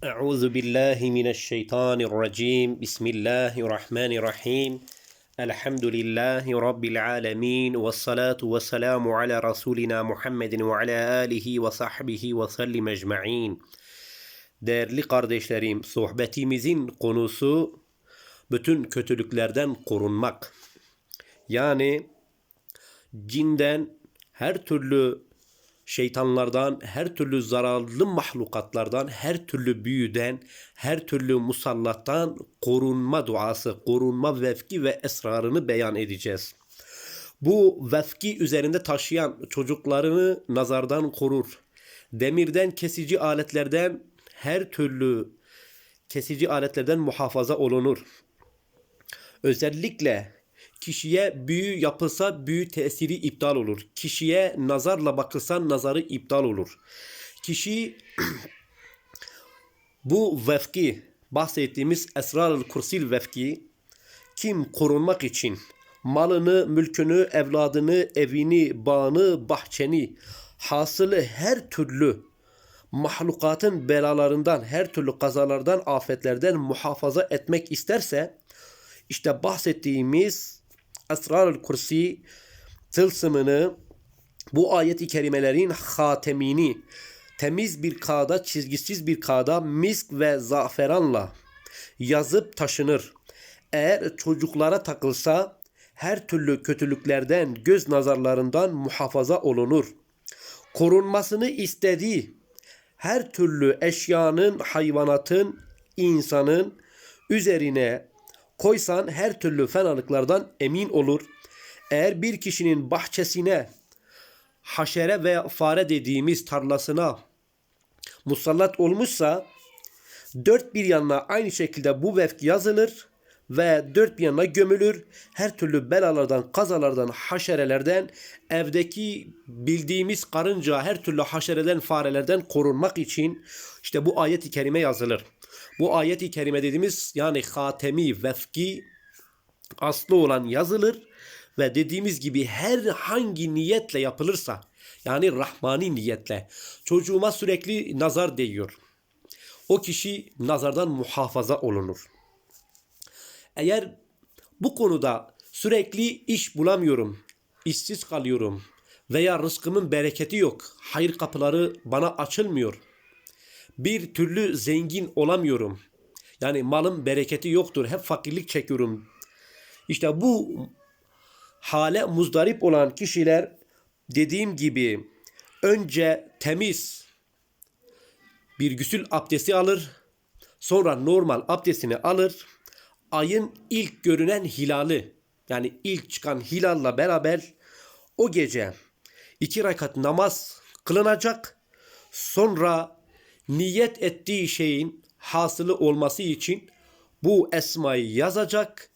أعوذ بالله من الشيطان الرجيم بسم الله الرحمن الرحيم الحمد لله رب العالمين والصلاة والسلام على رسولنا محمد وعلى آله وصحبه وسلم أجمعين Değerli kardeşlerim, sohbetimizin konusu bütün kötülüklerden korunmak. Yani cinden, her türlü şeytanlardan, her türlü zararlı mahlukatlardan, her türlü büyüden, her türlü musallattan korunma duası, korunma vefki ve esrarını beyan edeceğiz. Bu vefki üzerinde taşıyan çocuklarını nazardan korur. Demirden kesici aletlerden, her türlü kesici aletlerden muhafaza olunur. Özellikle kişiye büyü yapılsa büyü tesiri iptal olur. Kişiye nazarla bakılsa nazarı iptal olur. Kişi bu vefki bahsettiğimiz esrar kursil vefki kim korunmak için malını, mülkünü, evladını, evini, bağını, bahçeni hasılı her türlü mahlukatın belalarından, her türlü kazalardan, afetlerden muhafaza etmek isterse işte bahsettiğimiz Esrar-ül Kursi tılsımını bu ayet-i kerimelerin hatemini temiz bir kağıda, çizgisiz bir kağıda misk ve zaferanla yazıp taşınır. Eğer çocuklara takılsa her türlü kötülüklerden, göz nazarlarından muhafaza olunur. Korunmasını istediği her türlü eşyanın, hayvanatın, insanın üzerine koysan her türlü fenalıklardan emin olur. Eğer bir kişinin bahçesine haşere veya fare dediğimiz tarlasına musallat olmuşsa dört bir yanına aynı şekilde bu vefk yazılır ve dört bir yanına gömülür. Her türlü belalardan, kazalardan, haşerelerden, evdeki bildiğimiz karınca, her türlü haşereden, farelerden korunmak için işte bu ayet-i kerime yazılır. Bu ayet-i kerime dediğimiz yani hatemi, vefki aslı olan yazılır ve dediğimiz gibi her hangi niyetle yapılırsa yani rahmani niyetle çocuğuma sürekli nazar değiyor. O kişi nazardan muhafaza olunur. Eğer bu konuda sürekli iş bulamıyorum, işsiz kalıyorum veya rızkımın bereketi yok, hayır kapıları bana açılmıyor, bir türlü zengin olamıyorum, yani malım bereketi yoktur, hep fakirlik çekiyorum. İşte bu hale muzdarip olan kişiler dediğim gibi önce temiz bir güsül abdesti alır, sonra normal abdestini alır, ayın ilk görünen hilali yani ilk çıkan hilalla beraber o gece iki rekat namaz kılınacak. Sonra niyet ettiği şeyin hasılı olması için bu esmayı yazacak.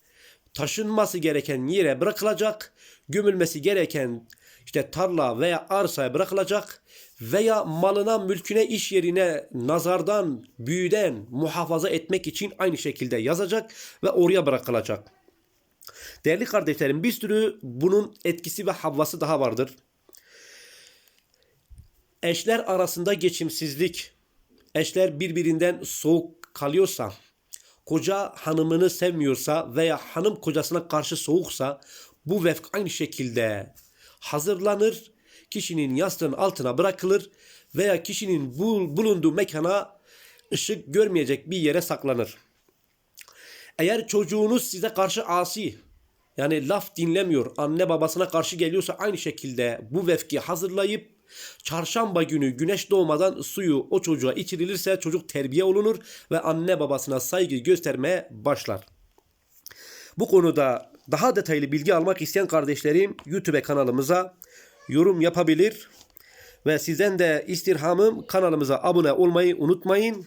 Taşınması gereken yere bırakılacak. Gömülmesi gereken işte tarla veya arsaya bırakılacak veya malına, mülküne, iş yerine nazardan, büyüden muhafaza etmek için aynı şekilde yazacak ve oraya bırakılacak. Değerli kardeşlerim bir sürü bunun etkisi ve havvası daha vardır. Eşler arasında geçimsizlik, eşler birbirinden soğuk kalıyorsa, koca hanımını sevmiyorsa veya hanım kocasına karşı soğuksa bu vefk aynı şekilde hazırlanır, kişinin yastığın altına bırakılır veya kişinin bulunduğu mekana ışık görmeyecek bir yere saklanır. Eğer çocuğunuz size karşı asi yani laf dinlemiyor, anne babasına karşı geliyorsa aynı şekilde bu vefki hazırlayıp çarşamba günü güneş doğmadan suyu o çocuğa içirilirse çocuk terbiye olunur ve anne babasına saygı göstermeye başlar. Bu konuda daha detaylı bilgi almak isteyen kardeşlerim YouTube kanalımıza yorum yapabilir. Ve sizden de istirhamım kanalımıza abone olmayı unutmayın.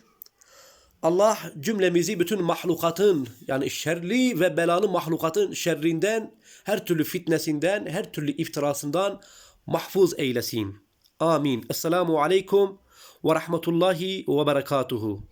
Allah cümlemizi bütün mahlukatın yani şerli ve belalı mahlukatın şerrinden, her türlü fitnesinden, her türlü iftirasından mahfuz eylesin. Amin. Esselamu aleyküm ve rahmetullahi ve berekatuhu.